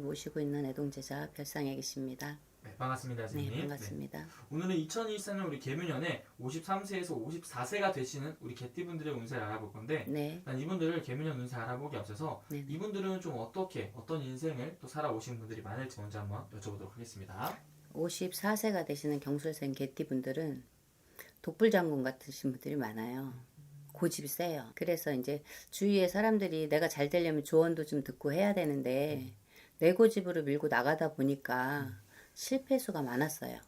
모시고 있는 애동제자 별상의 계십니다. 네, 반갑습니다, 네, 선생님. 반갑습니다. 네. 오늘은 2024년 우리 개묘년에 53세에서 54세가 되시는 우리 개띠분들의 운세를 알아볼 건데 네, 난 이분들을 개묘년 운세 알아보기 앞서서 네. 이분들은 좀 어떻게 어떤 인생을 또 살아오신 분들이 많을지 먼저 한번 여쭤보도록 하겠습니다. 54세가 되시는 경술생 개띠분들은 독불장군 같으신 분들이 많아요. 고집이 세요. 그래서 이제 주위에 사람들이 내가 잘 되려면 조언도 좀 듣고 해야 되는데 내 고집으로 밀고 나가다 보니까 실패 수가 많았어요.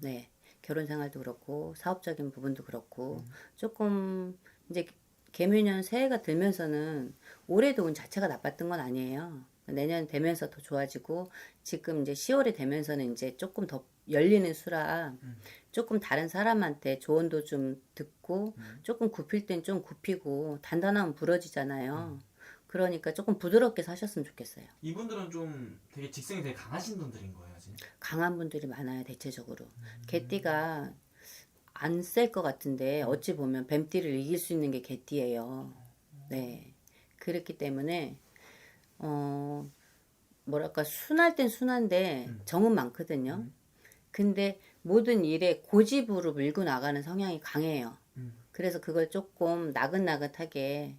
네. 결혼 생활도 그렇고 사업적인 부분도 그렇고 조금 이제 개묘년 새해가 들면서는 올해도 운 자체가 나빴던 건 아니에요. 내년 되면서 더 좋아지고 지금 이제 10월이 되면서는 이제 조금 더 열리는 수라 조금 다른 사람한테 조언도 좀 듣고 조금 굽힐 땐 좀 굽히고 단단하면 부러지잖아요. 그러니까 조금 부드럽게 사셨으면 좋겠어요. 이분들은 좀 되게 직성이 되게 강하신 분들인 거예요, 지금. 강한 분들이 많아요, 대체적으로. 개띠가 안 셀 것 같은데 어찌 보면 뱀띠를 이길 수 있는 게 개띠예요. 네. 그렇기 때문에 어 뭐랄까 순할 땐 순한데 정은 많거든요. 근데 모든 일에 고집으로 밀고 나가는 성향이 강해요. 음. 그래서 그걸 조금 나긋나긋하게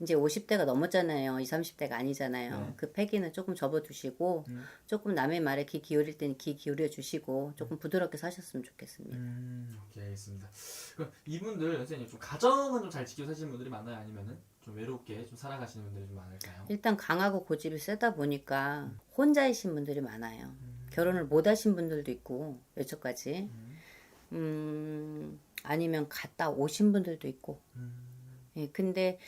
이제 50대가 넘었잖아요. 20, 30대가 아니잖아요. 네. 그 패기는 조금 접어두시고 음. 조금 남의 말에 귀 기울일 때는 귀 기울여 주시고 조금 부드럽게 사셨으면 좋겠습니다. 음, 오케이, 알겠습니다. 그럼 이분들 선생님 좀 가정은 좀 잘 지켜 사시는 분들이 많아요, 아니면은 좀 외롭게 좀 살아가시는 분들이 좀 많을까요? 일단 강하고 고집이 세다 보니까 혼자이신 분들이 많아요. 결혼을 못 하신 분들도 있고 여태까지 음 아니면 갔다 오신 분들도 있고 예 근데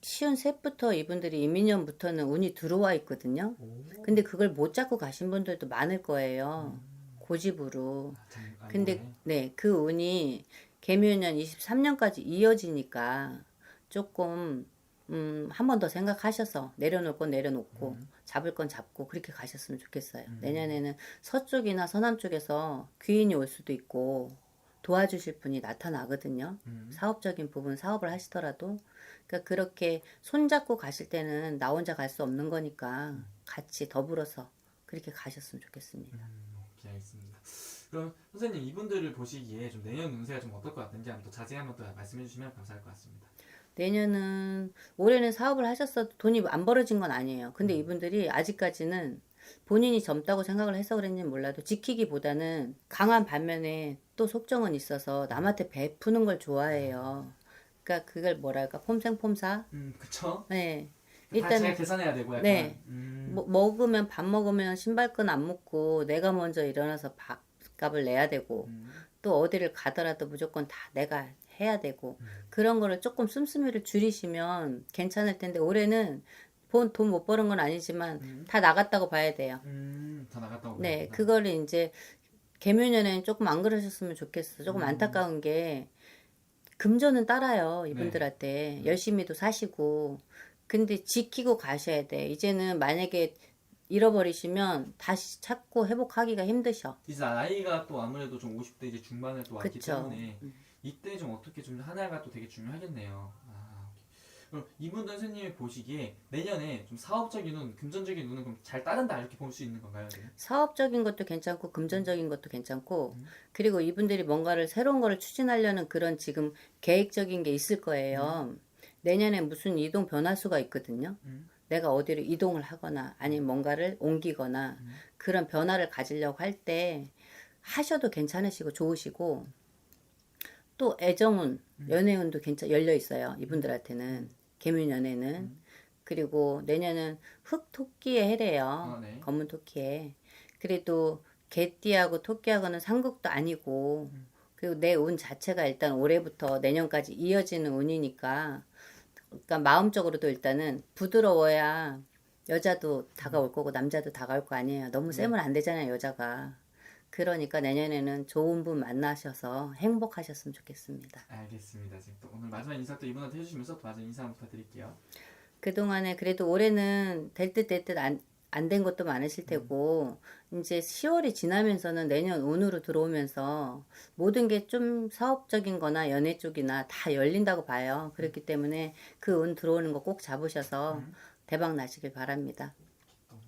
쉬운 셋부터 이분들이 이민년부터는 운이 들어와 있거든요. 오. 근데 그걸 못 잡고 가신 분들도 많을 거예요. 고집으로. 아, 근데. 네, 그 운이 개묘년 23년까지 이어지니까 조금 음, 한 번 더 생각하셔서 내려놓을 건 내려놓고 잡을 건 잡고 그렇게 가셨으면 좋겠어요. 내년에는 서쪽이나 서남 쪽에서 귀인이 올 수도 있고 도와주실 분이 나타나거든요. 음. 사업적인 부분 사업을 하시더라도 그러니까 그렇게 손잡고 가실 때는 나 혼자 갈 수 없는 거니까 같이 더불어서 그렇게 가셨으면 좋겠습니다. 음, 오케이, 알겠습니다. 그럼 선생님 이분들을 보시기에 좀 내년 운세가 좀 어떨 것 같은지 한번 더 자세히 한번 또 말씀해 주시면 감사할 것 같습니다. 내년은 올해는 사업을 하셨어도 돈이 안 벌어진 건 아니에요. 근데 이분들이 아직까지는 본인이 젊다고 생각을 해서 그랬는지 몰라도 지키기보다는 강한 반면에 또 속정은 있어서 남한테 베푸는 걸 좋아해요. 그러니까 그걸 뭐랄까 폼생폼사. 음, 그쵸? 네. 일단 일단은 계산해야 되고 약간. 네. 음, 뭐, 먹으면 밥 먹으면 신발끈 안 묶고 내가 먼저 일어나서 밥값을 내야 되고 음, 또 어디를 가더라도 무조건 다 내가 해야 되고 그런 거를 조금 씀씀이를 줄이시면 괜찮을 텐데 올해는 돈 못 버는 건 아니지만 다 나갔다고 봐야 돼요. 음, 다 나갔다 오고. 네, 그거를 이제 개묘년에는 조금 안 그러셨으면 좋겠어. 조금 안타까운 게 금전은 따라요 이분들한테 열심히도 사시고 근데 지키고 가셔야 돼. 이제는 만약에 잃어버리시면 다시 찾고 회복하기가 힘드셔. 이제 나이가 또 아무래도 좀 50대 이제 중반에 또 왔기 그쵸. 음. 때문에 이때 좀 어떻게 좀 하나가 또 되게 중요하겠네요. 아. 그럼 이분들 선생님이 보시기에 내년에 좀 사업적인 눈, 금전적인 눈은 그럼 잘 따른다 이렇게 볼 수 있는 건가요? 지금? 사업적인 것도 괜찮고 금전적인 것도 괜찮고 그리고 이분들이 뭔가를 새로운 거를 추진하려는 그런 지금 계획적인 게 있을 거예요. 내년에 무슨 이동 변화수가 있거든요. 음. 내가 어디로 이동을 하거나 아니면 뭔가를 옮기거나 그런 변화를 가지려고 할 때 하셔도 괜찮으시고 좋으시고 또 애정운, 연애운도 괜찮 열려 있어요. 이분들한테는 개묘년에는 그리고 내년은 흑 토끼의 해래요. 아, 네. 검은 토끼에. 그래도 개띠하고 토끼하고는 상극도 아니고 그리고 내 운 자체가 일단 올해부터 내년까지 이어지는 운이니까 그러니까 마음적으로도 일단은 부드러워야 여자도 다가올 거고 남자도 다가올 거 아니에요. 너무 세면 안 되잖아요, 여자가. 그러니까 내년에는 좋은 분 만나셔서 행복하셨으면 좋겠습니다. 알겠습니다. 지금 또 오늘 마지막 인사 또 이분한테 해주시면서 또 마지막 인사 한번 부탁드릴게요. 그동안에 그래도 올해는 될 듯 될 듯 안 안 된 것도 많으실 음. 테고 이제 10월이 지나면서는 내년 운으로 들어오면서 모든 게 좀 사업적인 거나 연애 쪽이나 다 열린다고 봐요. 그렇기 음. 때문에 그 운 들어오는 거 꼭 잡으셔서 음. 대박 나시길 바랍니다. 어,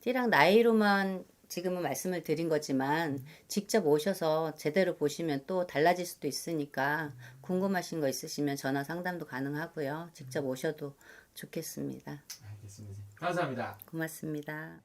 띠랑 나이로만 지금은 말씀을 드린 거지만 직접 오셔서 제대로 보시면 또 달라질 수도 있으니까 궁금하신 거 있으시면 전화 상담도 가능하고요. 직접 오셔도 좋겠습니다. 알겠습니다. 감사합니다. 고맙습니다.